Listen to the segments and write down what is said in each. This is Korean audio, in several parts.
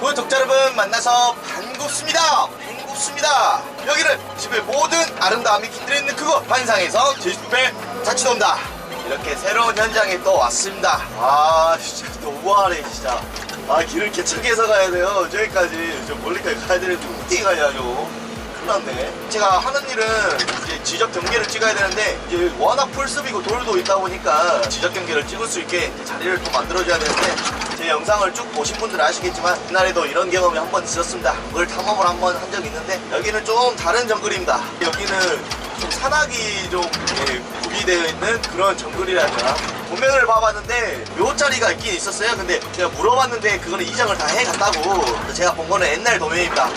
구독자 여러분 만나서 반갑습니다. 반갑습니다. 여기는 집의 모든 아름다움이 깃들어 있는 그곳 환상에서 제주도의 자취도입니다. 이렇게 새로운 현장에 또 왔습니다. 아 진짜 너무하네 진짜. 아 길을 개척게 해서 가야 돼요. 저기까지. 저 멀리까지 가야 되는데 어떻게 가냐고 났네 제가 하는 일은 이제 지적 경계를 찍어야 되는데 이제 워낙 풀숲이고 돌도 있다 보니까 지적 경계를 찍을 수 있게 자리를 또 만들어줘야 되는데 제 영상을 쭉 보신 분들은 아시겠지만 옛날에도 이런 경험이 한 번 있었습니다. 그걸 탐험을 한 번 한 적이 있는데 여기는 좀 다른 정글입니다. 여기는 좀 산악이 좀 예, 구비되어 있는 그런 정글이라 해야 되나 도면을 봐봤는데 묘자리가 있긴 있었어요. 근데 제가 물어봤는데 그거는 이장을 다 해갔다고 제가 본 거는 옛날 도면입니다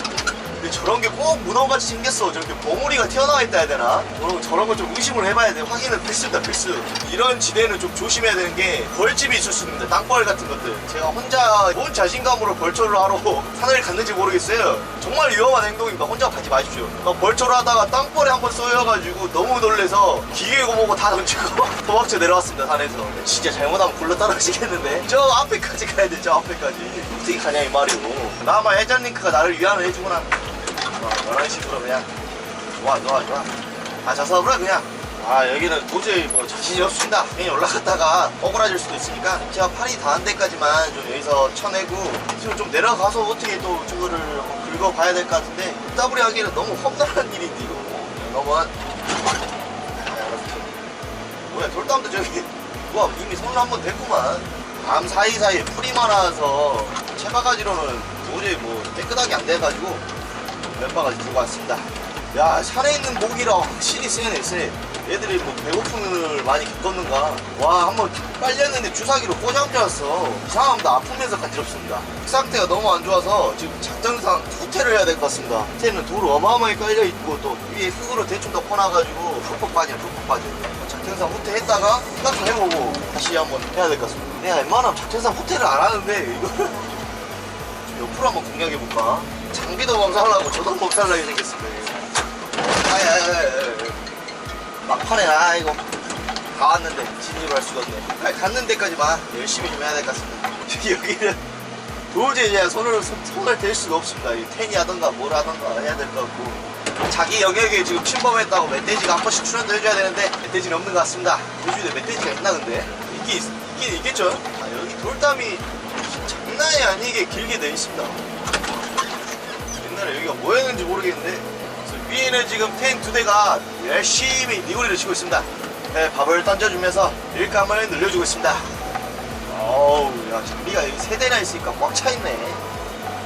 근데 저런 게 꼭 문어같이 생겼어. 저렇게 봉우리가 튀어나와 있다 해야 되나? 저런, 저런 거좀 의심을 해봐야 돼. 확인은 필수다, 필수. 이런 지대는 좀 조심해야 되는 게 벌집이 있을 수 있습니다. 땅벌 같은 것들. 제가 혼자 뭔 자신감으로 벌초를 하러 산을 갔는지 모르겠어요. 정말 위험한 행동입니다. 혼자 가지 마십시오. 막 벌초를 하다가 땅벌에 한번 쏘여가지고 너무 놀래서 기계고 뭐고 다 던지고 도망쳐 내려왔습니다, 산에서. 진짜 잘못하면 굴러 떨어지겠는데. 저 앞에까지 가야 돼, 저 앞에까지. 어떻게 가냐, 이 말이오. 나마 해전 링크가 나를 위안을 해주구나. 어, 이런 식으로 그냥 좋아 좋아 좋아. 가셔서 그래 그냥. 아 여기는 도저히 뭐 자신이 없습니다. 괜히 올라갔다가 억울해질 수도 있으니까. 제가 팔이 닿은 데까지만 좀 여기서 쳐내고 지금 좀 내려가서 어떻게 또 저거를 한번 긁어봐야 될 것 같은데 더블이 하기는 너무 험난한 일인데 이거. 여러분 뭐야 돌담도 저기. 누가 이미 손을 한번 댔구만. 밤 사이사이에 풀이 많아서 채바가지로는 도저히 뭐 깨끗하게 안 돼가지고 몇 바가지 들고 왔습니다. 야, 산에 있는 모기라 확실히 세네, 세. 애들이 뭐 배고픔을 많이 겪었는가. 와, 한번 빨렸는데 주사기로 꽂아앉았어. 이상합니다. 아프면서 간지럽습니다. 상태가 너무 안 좋아서 지금 작전상 후퇴를 해야 될 것 같습니다. 후퇴는 돌 어마어마하게 깔려있고 또 위에 흙으로 대충 덮어놔가지고 푹푹 빠지네, 푹푹 빠지네. 작전상 후퇴했다가 생각도 해보고 다시 한번 해야 될 것 같습니다. 내가 웬만하면 작전상 후퇴를 안 하는데 이거를 좀 옆으로 한번 공략해볼까? 장비도 검사하려고 저도 검사하려고 생겼습니다. 아야야야야. 막판에 아 이거 다 왔는데 진입을 할 수가 없네. 아니, 갔는 데까지만 열심히 좀 해야 될 것 같습니다. 여기는 도저히 이제 손을 손- 손을 댈 수가 없습니다. 이 텐이 하던가 뭘 하던가 해야 될 것 같고 자기 영역에 지금 침범했다고 멧돼지가 한 번씩 출연도 해줘야 되는데 멧돼지는 없는 것 같습니다. 요즘에 멧돼지가 있나 근데 있긴 있, 있긴 있겠죠. 아, 여기 돌담이 장난이 아니게 길게 돼 있습니다. 옛날에 여기가 뭐였는지 모르겠는데 위에는 지금 텐 두 대가 열심히 니구리를 치고 있습니다. 네, 밥을 던져주면서 일감을 늘려주고 있습니다. 어우 야 장비가 여기 세 대나 있으니까 꽉 차있네.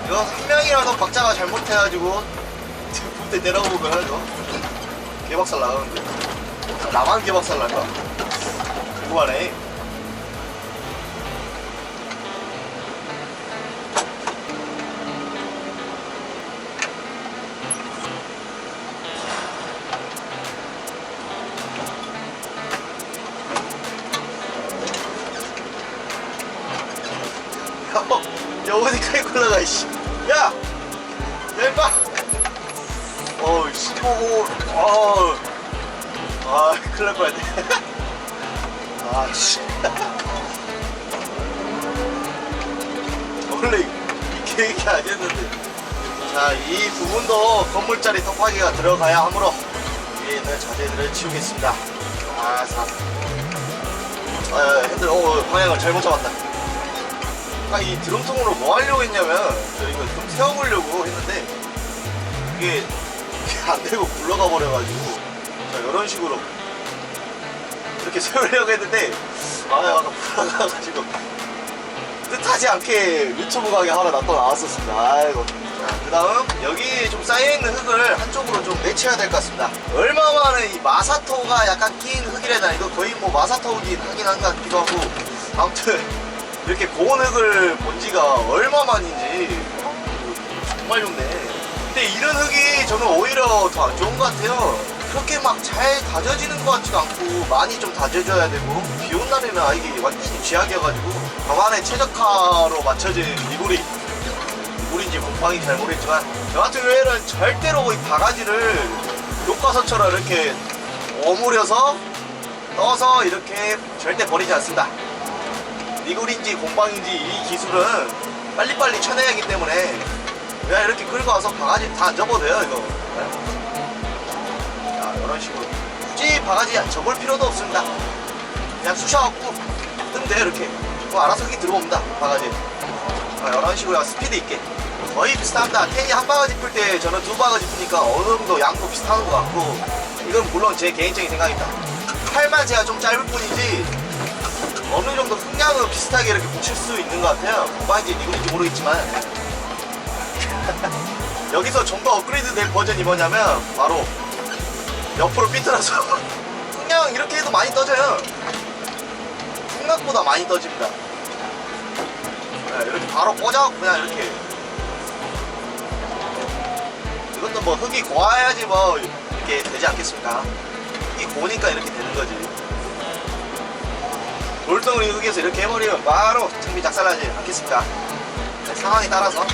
이거 한 명이라도 박자가 잘못해가지고 부대 내려보면 이거 개박살 나가는데. 나만 개박살 날까? 궁금하네 어디까지 올라가 이씨. 야! 야 임마 어우 씨 어우 어우. 아 큰일 날 뻔했네. 아씨. 원래 이 계획이 아니었는데. 자이 부분도 건물짜리 덮하기가 들어가야 하므로 위에 있는 자재들을 치우겠습니다. 아사 아 핸들 어 방향을 잘못 잡았다 아, 이 드럼통으로 뭐 하려고 했냐면 저 이거 좀 세워보려고 했는데 이게 안 되고 굴러가 버려가지고 자 이런 식으로 이렇게 세우려고 했는데 아 약간 불안가가지고 뜻하지 않게 가게 하나 놔또 나왔었습니다. 아이고. 그 다음 여기 좀 쌓여있는 흙을 한쪽으로 좀 내쳐야 될 것 같습니다. 얼마 만에 이 마사토가 약간 낀 흙이래나 이거 거의 뭐 마사토 흙이 하긴 한 것 같기도 하고 아무튼 이렇게 고운 흙을 본 지가 얼마 만인지 정말 좋네. 근데 이런 흙이 저는 오히려 더 안 좋은 것 같아요. 그렇게 막 잘 다져지는 것 같지도 않고 많이 좀 다져져야 되고 비 온 날에는 아 이게 완전히 쥐약이어가지고 방안에 최적화로 맞춰진 이불이 이불인지 곰팡인지 잘 모르겠지만 저 같은 경우에는 절대로 이 바가지를 교과서처럼 이렇게 오므려서 떠서 이렇게 절대 버리지 않습니다 니굴인지 곰팡인지 이 기술은 빨리빨리 쳐내야 하기 때문에 그냥 이렇게 끌고 와서 바가지 다안 접어도 돼요 이거. 네. 자 이런 식으로. 굳이 바가지 안 접을 필요도 없습니다. 그냥 쑤셔갖고 뜨면 돼요 이렇게. 뭐 알아서 들어옵니다 바가지. 자, 이런 식으로 스피드 있게. 거의 비슷합니다. 텐이 한 바가지 풀 때 저는 두 바가지 푸니까 어느 정도 양도 비슷한 것 같고 이건 물론 제 개인적인 생각입니다. 팔만 제가 좀 짧을 뿐이지 어느 정도 풍량은 비슷하게 이렇게 붙일 수 있는 것 같아요. 뭐가인지 이건지 모르겠지만. 여기서 좀 더 업그레이드 된 버전이 뭐냐면 바로 옆으로 삐뚤어서 풍량 이렇게 해도 많이 떠져요. 생각보다 많이 떠집니다. 네, 이렇게 바로 꽂아갖고 그냥 이렇게. 이것도 뭐 흙이 고와야지 뭐 이렇게 되지 않겠습니까? 흙이 고우니까 이렇게 되는 거지 돌덩어리 흙에서 이렇게 해버리면 바로 장비 작살나지 않겠습니까? 네, 상황에 따라서